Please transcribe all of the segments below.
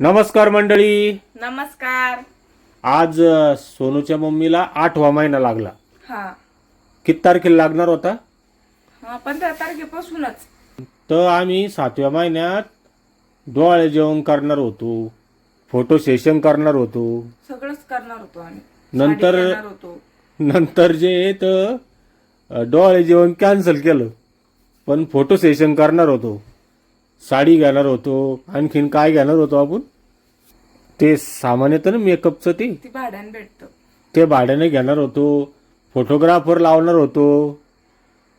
नमस्कार मंडळी. नमस्कार. आज अ, सोनूच्या मम्मीला आठवा महिना लागला. हा. किती तारखेला लागणार होता? हा पंधरा तारखेपासूनच. तर आम्ही सातव्या महिन्यात डोळे जेवण करणार होतो फोटो सेशन करणार होतो. सगळंच करणार होतो आम्ही. नंतर- साडी घेणार होतो. नंतर जे तर अ, डोळे जेवण कॅन्सल केलं. पण फोटो सेशन करणार होतो. साडी घेणार होतो. आणखीन काय घेणार होतो आपण? ते सामान येतं ना मेकअपचं ते? ती भाड्याने भेटत. ते भाड्याने घेणार होतो. फोटोग्राफर लावणार होतो.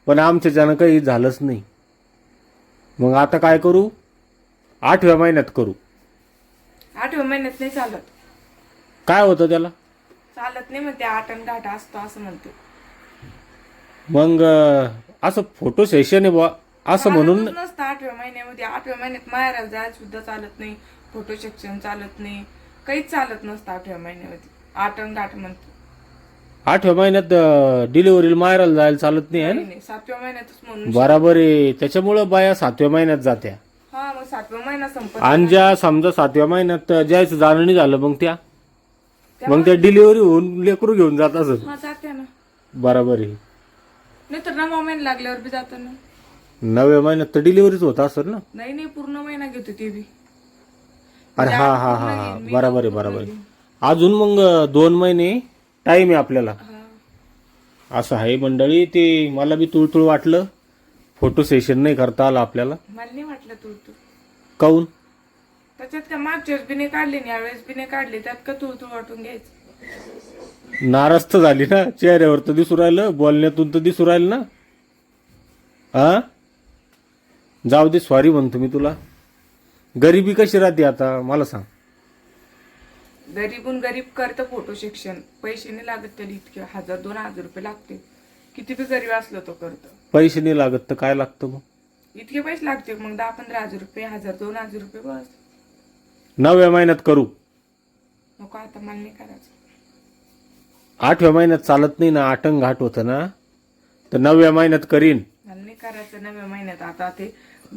पण आमच्याच्यानं काही झालंच नाही. मग आता काय करू? आठव्या महिन्यात करू. आठव्या महिन्यात नाही चालत. काय होतं त्याला? चालत नाही म्हणते आठ आणि घाटा असतो असं म्हणते. मग अं, असं फोटो सेशन आहे बुवा. असं म्हणून चालतच नसतं आठव्या महिन्यामध्ये. आठव्या महिन्यात माहेराला जायला सुद्धा चालत नाही. फोटो सेक्शन चालत नाही. काहीच चालत नसतं आठव्या महिन्यामध्ये. आठ आणि घाट म्हणते. आठव्या महिन्यात डिलिव्हरीला मारायला जायला चालत नाही आहे ना? नाही, सातव्या महिन्यातच म्हणून बराबर आहे. त्याच्यामुळं बाया सातव्या महिन्यात जात्या. हा मग सातव्या महिना संपत आणि ज्या समजा सातव्या महिन्यात ज्याचं जाणं नाही झालं मग त्या? मग त्या डिलिव्हरी होऊन लेकरू घेऊन जात असत. हा जाते ना. बराबर आहे. नाही तर नवा महिना लागल्यावर बी जातो ना. नव्या महिन्यात तर डिलिव्हरीच होत असेल ना? नाही नाही पूर्ण महिना घेतो ते बी. अरे हा हा हा हा. बराबर आहे बराबर आहे. अजून मग दोन महिने टाइम आहे आपल्याला. असं आहे मंडळी ते मला बी तुळतुळ वाटलं. फोटो सेशन नाही करता आलं आपल्याला. मला नाही वाटलं तू तू काऊन? त्याच्यात का मागच्या वेळेस बी नाही काढले आणि यावेळेस बी नाही काढले त्यात का तू तू वाटून घ्यायचं? नाराज तर झाली ना चेहऱ्यावर तर दिसू राहिलं बोलण्यातून तर दिसू राहिलं ना. हा जाऊ दे सॉरी म्हणतो मी तुला. गरिबी कशी राहते आता? मला सांग. गरीबून गरीब करतं फोटो शिक्षण पैसे नाही लागत त्याला इतके. हजार दोन हजार रुपये लागते. किती बी गरीब असलं तो करतं. पैसे नाही लागत तर काय लागतं मग? इतके पैसे लागते. मग दहा पंधरा हजार रुपये हजार दोन हजार रुपये बस. नवव्या महिन्यात करू. नको आता मला नाही करायचं. आठव्या महिन्यात चालत नाही ना आटंग घाट होतं ना? तर नवव्या महिन्यात करीन. करायचं नव्या महिन्यात. आता ते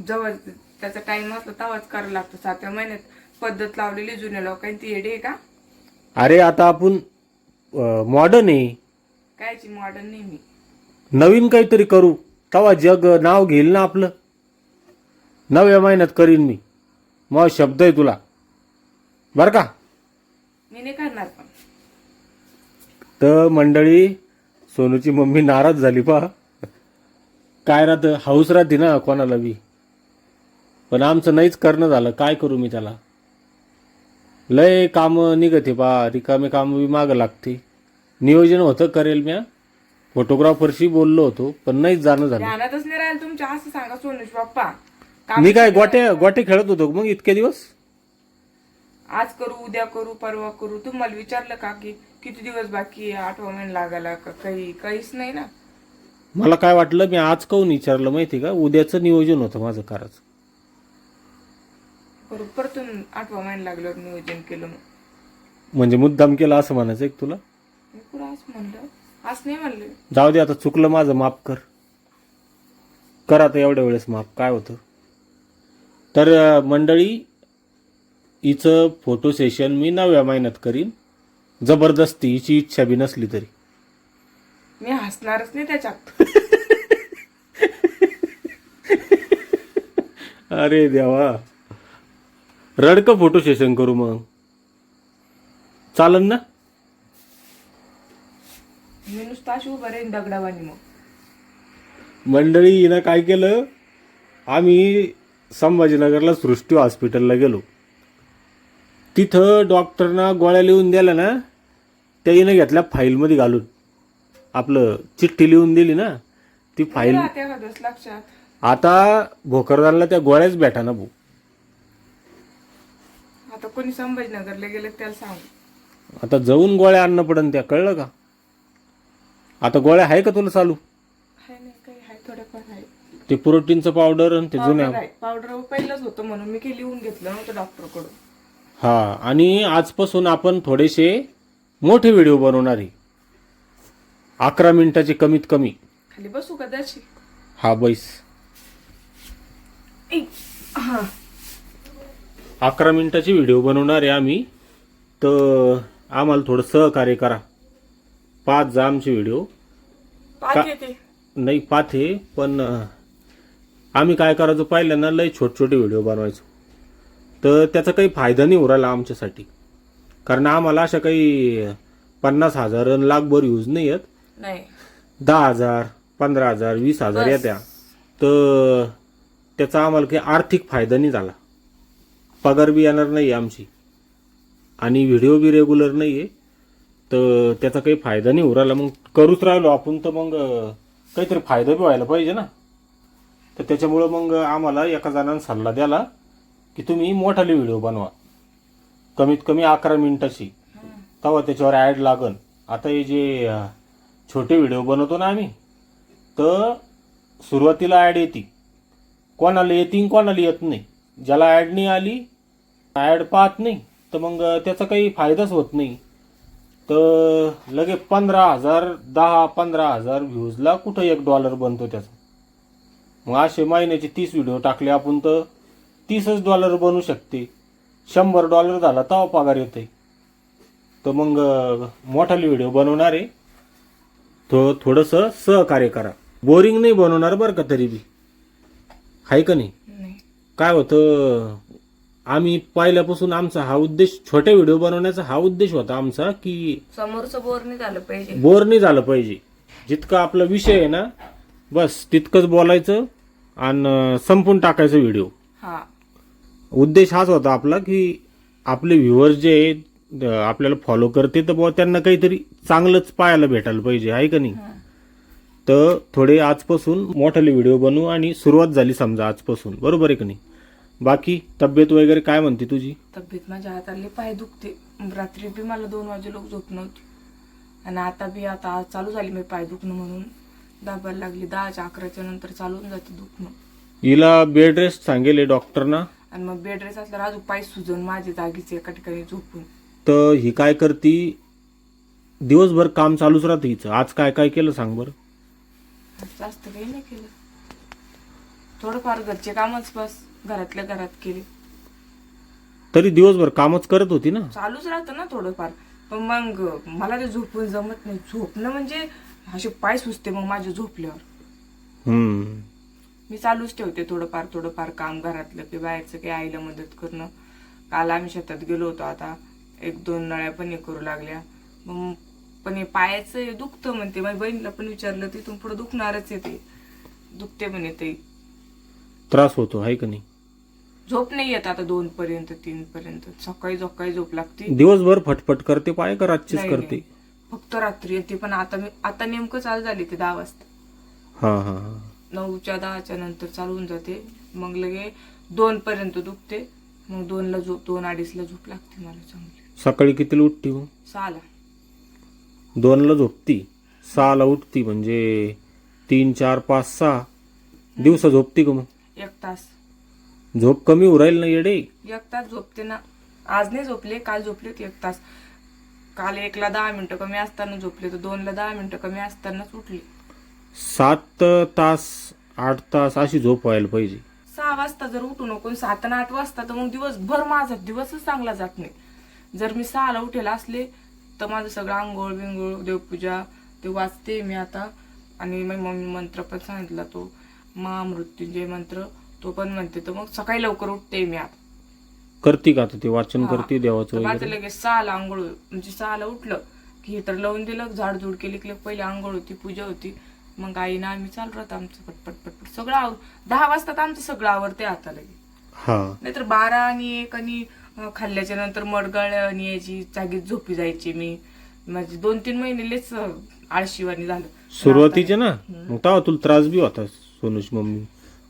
जवळ त्याचा टाइम असला तेव्हाच करायला लागतो. सातव्या महिन्यात पद्धत लावलेली जुन्या लोकांनी ती येडे का? अरे आता आपण मॉडर्न आहे. कायची मॉडर्न नाही मी नवीन काहीतरी करू. तेव्हा जग नाव घेईल ना आपलं. नवव्या महिन्यात करीन मी. मग शब्द आहे तुला. बरं का? मी नाही करणार पण. तर मंडळी सोनूची मम्मी नाराज झाली पा काय राहतं? हाऊस राहते ना कोणाला बी. पण आमचं नाहीच करणं झालं. काय करू मी त्याला? लय काम निघते पा. रिकामे काम बी मागं लागते. नियोजन होतं करेल म्या. फोटोग्राफरशी बोललो होतो पण नाहीच जाणं झालं. ध्यानातच नाही राहील तुमच्या. असं सांगा सोनुष बाप्पा. काम मी काय गोटे गोटे खेळत होतो मग इतके दिवस? आज करू उद्या करू परवा करू. तुम्हाला विचारलं का की किती दिवस बाकी आहे? आठवा महिना लागायला का? काही काहीच नाही ना. मला काय वाटलं मी आज काहून विचारलं माहिती का? उद्याचं नियोजन होतं माझं करायचं करू परतून आठवा महिना लागल्यावर नियोजन केलं मग म्हणजे मुद्दाम केला असं म्हणायचं एक तुला? मी कुठं आज म्हणलं? आज नाही म्हणलं. जाऊ दे आता चुकलं माझं माफ कर. कर आता एवढ्या वेळेस माफ काय होतं? तर अं, मंडळी हिचं फोटो सेशन मी नव्या महिन्यात करीन. जबरदस्ती हिची इच्छा बी नसली तरी. मी हसणारच नाही त्याच्यात. अरे देवा. रडकं फोटो सेशन करू मग. चालन ना. मी नुसतं उभं राहीन दगडावानी मग. मंडळी हिनं काय केलं? आम्ही संभाजीनगरला सृष्टी हॉस्पिटलला गेलो. तिथं डॉक्टरना गोळ्या लिहून दिल्या ना त्या हिनं घेतल्या फाईलमध्ये घालून. आपलं चिठ्ठी लिहून दिली ना ती फाईल लक्षात? आता भोकरदानला त्या गोळ्याच भेटा ना भाऊ. आता कोणी संभाजीनगरला गेले त्याला सांगू. आता जाऊन गोळ्या आणणं पडन त्या कळलं का? आता गोळ्या आहे का तुला चालू? ते प्रोटीनचं पावडर आणि ते जुन्या पावडर पहिलंच होतं म्हणून मी काही लिहून घेतलं नव्हतं डॉक्टरकडून हा आणि आजपासून आपण थोडेसे मोठे व्हिडिओ बनवणार आहे. अकरा मिनिटाचे कमीत कमी. खाली बसू का त्याची? हा बैस. हा. अकरा मिनिटाची व्हिडिओ बनवणार आहे आम्ही. तर आम्हाला थोडं सहकार्य करा. पाच जा आमचे व्हिडिओ. पाच येते. नाही पाथे पण अं, आम्ही काय करायचो पाहिलं ना लय छोटे छोटे व्हिडिओ बनवायचो. तर त्याचा काही फायदा नाही उराला आमच्यासाठी. कारण आम्हाला अशा काही पन्नास हजार लाखभर यूज नाही येत नाही. दहा हजार पंधरा हजार वीस हजार बस. येत्या. तर त्याचा आम्हाला काही आर्थिक फायदा नाही झाला. पगार बी येणार नाही आमची. आणि व्हिडिओ बी रेग्युलर नाही आहे तर त्याचा काही फायदा नाही उराला मग करूच राहिलो आपण तर मग अं, काहीतरी फायदा बी व्हायला पाहिजे ना. तर त्याच्यामुळं मग आम्हाला एका जणानं सल्ला द्याला की तुम्ही मोठाले व्हिडिओ बनवा. कमीत कमी अकरा मिनिटाची. तेव्हा त्याच्यावर ॲड लागन. आता हे जे अं, छोटे व्हिडिओ बनवतो ना आम्ही तर सुरुवातीला ॲड येते. कोणाला येतील कोणाला येत नाही. ज्याला ॲड नाही आली ॲड पाहत नाही तर मग त्याचा काही फायदाच होत नाही. तर लगे पंधरा हजार दहा पंधरा हजार व्ह्यूजला कुठं एक डॉलर बनतो त्याचा? मग असे महिन्याचे तीस व्हिडिओ टाकले आपण तर तीसच डॉलर बनू शकते. शंभर डॉलर झाला तवा पगार येते तर मग मोठाले व्हिडिओ बनवणार आहे तो थोडंसं सहकार्य करा. बोरिंग नाही बनवणार बरं का तरी बी. आहे का नाही? काय होतं आम्ही पहिल्यापासून आमचा हा उद्देश छोटे व्हिडिओ बनवण्याचा हा उद्देश होता आमचा की समोरचं बोर नाही झालं पाहिजे. बोर नाही झालं पाहिजे. जितका आपला विषय आहे ना बस तितकंच बोलायचं आणि संपून टाकायचं व्हिडिओ. हा. उद्देश हाच होता आपला की आपले व्ह्युअर्स जे आहेत, आपल्याला फॉलो करते तर बुवा त्यांना काहीतरी चांगलंच पाहायला भेटायला पाहिजे आहे का नाही. तर थोडे आजपासून मोठाले व्हिडिओ बनवू आणि सुरुवात झाली समजा आजपासून बरोबर आहे का नाही? बाकी तब्येत वगैरे काय म्हणते तुझी? तब्येत माझ्या हातातले पाय दुखते. रात्री बी मला दोन वाजे लोक झोप नव्हती. आणि आता बी आता आज चालू झाली मी पाय दुखणं म्हणून. दाबायला लागली दहाच्या अकराच्या नंतर चालून जाते दुखणं. हिला बेड रेस्ट सांगेल डॉक्टरना आणि मग बेड रेस असल्यावर अजून पाय सुजून माझे जागीच एका ठिकाणी झोपून. तर ही काय करती? दिवसभर काम चालूच राहतं हिचं. आज काय काय केलं सांग बरं? जास्त काही नाही केलं. थोडंफार घरचे कामच बस घरातल्या घरात केले. तरी दिवसभर कामच करत होती ना? चालूच राहतं ना थोडंफार. पण मग मला ते झोपून जमत नाही. झोपणं म्हणजे असे पाय सुचते मग माझे झोपल्यावर. हम्म. मी चालूच ठेवते थोडंफार थोडंफार काम घरातलं की बाहेरचं काही आईला मदत करणं. काल आम्ही शेतात गेलो होतो आता. एक दोन नळ्या पण हे करू लागल्या. मग पण हे पायाचं हे दुखतं म्हणते. माझ्या बहिणीला पण विचारलं तिथून पुढे दुखणारच आहे ते. दुखते म्हणे ते. त्रास होतो आहे का नाही? झोप नाही येत आता दोन पर्यंत तीन पर्यंत सकाळी सकाळी झोप लागते. दिवसभर फटफट करते पाय का रातचीच नाही, करते? नाही. फक्त रात्री येते पण आता मी आता नेमकं चालू झाली ते दहा वाजता. हा हा हा. नऊच्या दहाच्या नंतर चालून जाते. मग लगे दोन पर्यंत दुखते. मग दोनला झोप दोन अडीचला झोप लागते मला चांगली. सकाळी कितीला उठती मग? सहाला. दोनला झोपती. सहाला उठती म्हणजे तीन चार पाच सहा. दिवसा झोपती का मग? एक तास. झोप कमी उराईल ना येडे? एक तास झोपते ना. आज नाही झोपले काल झोपले होते एक तास. काल एकला दहा मिनिटं कमी असताना झोपले तर दोनला दहा मिनिटं कमी असतानाच उठले. सात तास आठ तास अशी झोप व्हायला पाहिजे. सहा वाजता जर उठू नको सात आणि आठ वाजता तर मग दिवसभर माझा दिवसच चांगला जात नाही. जर मी सहाला उठेल असले तर माझं सगळं आंघोळ बिंघोळ देवपूजा ते वाचते मी आता. आणि माझी मम्मी मंत्र पण सांगितला तो महामृत्युंजय मंत्र. तो पण म्हणते तर मग सकाळी लवकर उठते मी आता. करते का आता ते वाचन हा. करते देवाचं माझं वगैरे? लगेच सहाला आंघोळ म्हणजे सहाला उठलं की तर लावून दिलं झाडझूड केली की पहिले आंघोळ होती पूजा होती. मग आईनं आम्ही चालू राहतं आमचं पटपट पटपट. सगळं आवर दहा वाजता तर आमचं सगळं आवरते आता लगे हा. नाहीतर बारा आणि एक आणि खाल्ल्याच्या नंतर मडगळ आणि यायची जागीच झोपी जायची मी. माझे दोन तीन महिने लेच अं, आळशीवाणी झालं. सुरुवातीचे ना? मग तेव्हा तुला त्रास बी होता सोनूची मम्मी.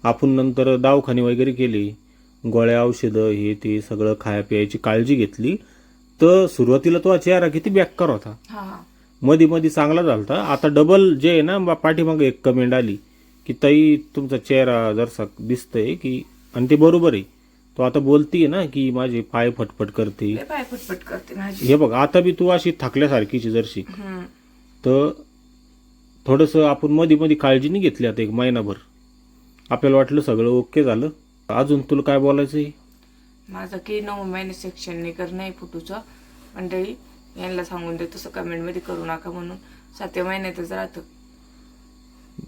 आपण नंतर दवाखाने वगैरे केले गोळ्या औषधं हे ते सगळं खाया प्यायची काळजी घेतली. तर सुरुवातीला तो चेहरा किती बेकार होता. हा. मध्ये मध्ये चांगला झालता. आता डबल जे आहे ना बा- पाठीमागे एक कमेंट आली की ताई तुमचा चेहरा जरसा दिसतंय की आणि ते बरोबर आहे. तो आता बोलतीये ना की माझे पाय फटफट करते. लय पाय फटफट करते माझी. हे बघ आता बी तू अशी थकल्यासारखीची जरशी. हम्म. तर थोडंसं आपण मध्ये मध्ये काळजी नाही घेतली आता एक महिनाभर. आपल्याला वाटलं सगळं ओके झालं. अजून तुला काय बोलायचं आहे माझं काही नऊ महिने सेक्शन नाही कर नाही फोटोचं मंडळी यांना सांगून दे तसं कमेंटमध्ये करू नका म्हणून. सातव्या महिन्यातच राहतं.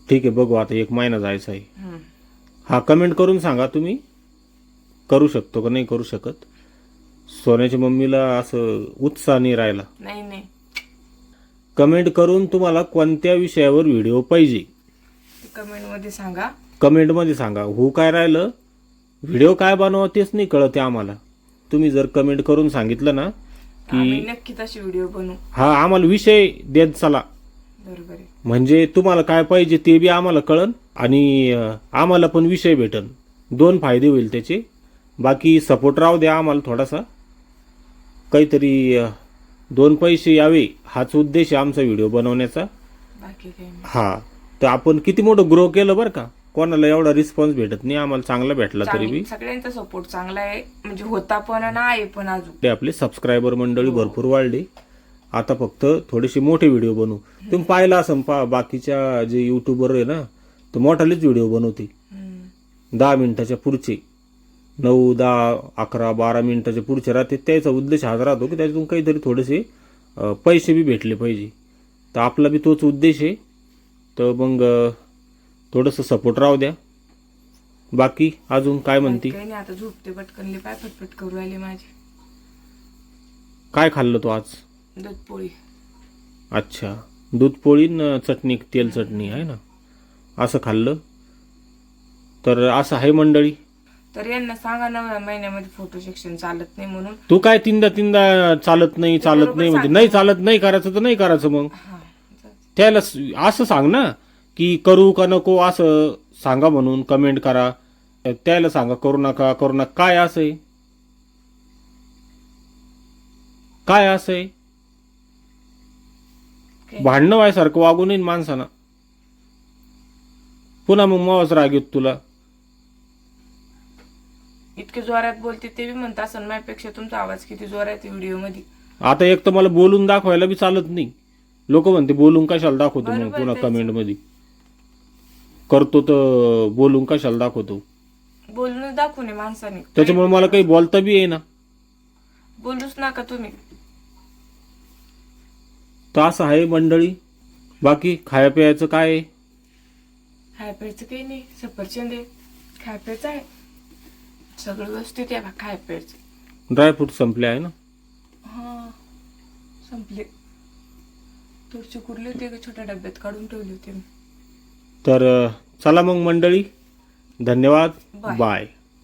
ठीक आहे बघू आता एक महिना जायचा आहे. हम्म. हा कमेंट करून सांगा तुम्ही. करू शकतो का? नाही करू शकत. सोन्याच्या मम्मीला असं उत्साह नाही राहिला नाही नाही. कमेंट करून तुम्हाला कोणत्या विषयावर व्हिडिओ पाहिजे? ते कमेंटमध्ये सांगा. कमेंटमध्ये सांगा. हो काय राहिलं? व्हिडिओ काय बनवा तेच नाही कळत आहे आम्हाला. तुम्ही जर कमेंट करून सांगितलं ना आम्ही की नक्की तशी व्हिडिओ बनवू. हा आम्हाला विषय देत चला. बरोबर आहे. म्हणजे तुम्हाला काय पाहिजे ते बी आम्हाला कळन आणि अं, आम्हाला पण विषय भेटन. दोन फायदे होईल त्याचे. बाकी सपोर्ट राहू द्या आम्हाला थोडासा. काहीतरी दोन पैसे यावे हाच उद्देश आहे आमचा व्हिडिओ बनवण्याचा. हा तर आपण किती मोठं ग्रो केलं बरं का? कोणाला एवढा रिस्पॉन्स भेटत नाही आम्हाला चांगला भेटला तरी बी. सगळ्यांचा सपोर्ट चांगला आहे. म्हणजे होता पण आहे पण अजून. ते आपले सबस्क्रायबर मंडळी भरपूर वाढले. आता फक्त थोडेसे मोठे व्हिडिओ बनवू. तुम्ही पाहिला असं पा बाकीच्या जे युट्यूबर आहे ना तर मोठालेच व्हिडिओ बनवते. दहा मिनिटाच्या पुढचे. नऊ दहा अकरा बारा मिनिटाच्या पुढचे राहते. त्याचा उद्देश हाच राहतो की त्याच्यातून काहीतरी थोडेसे पैसे बी भेटले पाहिजे. तर आपला बी तोच उद्देश आहे. तर मग थोडंसं सपोर्ट राहू द्या. बाकी अजून काय म्हणती? काही नाही आता झोपते पटकनली पाय फटफट करू राहिली माझी. काय खाल्लं तो आज? दूध पोळी. अच्छा. दूध पोळी न चटणी तेल चटणी आहे ना? असं खाल्लं? तर असं आहे मंडळी. तर यांना सांगा नव्या महिन्यामध्ये फोटो सेक्शन चालत नाही म्हणून. तू काय तीनदा तीनदा चालत नाही चालत नाही म्हणजे. नाही चालत नाही करायचं तर नाही करायचं मग. हा त्याला स- असं सांग ना की करू का नको असं सांगा म्हणून कमेंट करा. त्याला सांगा करू नका करू नका. काय असं आहे? काय असं आहे? काय? भांडणं व्हायसारखं वागू नये माणसानं पुन्हा मग मावाच राग येत तुला. इतके जोरात बोलते ते बी म्हणत असं माझ्यापेक्षा तुमचा आवाज किती जोरात आहे व्हिडिओमध्ये आता एक तर मला बोलून दाखवायला बी चालत नाही. लोक म्हणते बोलून कशाला दाखवतो मग पुन्हा. कमेंटमध्ये करतो तर बोलून कशाला दाखवतो? बोलून दाखवू नये माणसाने. त्याच्यामुळे मला काही बोलता बी येईना. बोलूच नका तुम्ही. तर असं आहे मंडळी. बाकी खाया प्यायचं काय आहे? खाय प्यायचं काही नाही. सफरचंद आहे. खाय प्यायचं आहे. सगळं व्यवस्थित आहे बा खाय प्यायचं ड्रायफ्रूट संपले आहे ना? हा संपले. थोडीशी कुरली होती एका छोट्या डब्यात काढून ठेवली होती मी. तर अं, चला मग मंडळी. धन्यवाद. बाय. बाय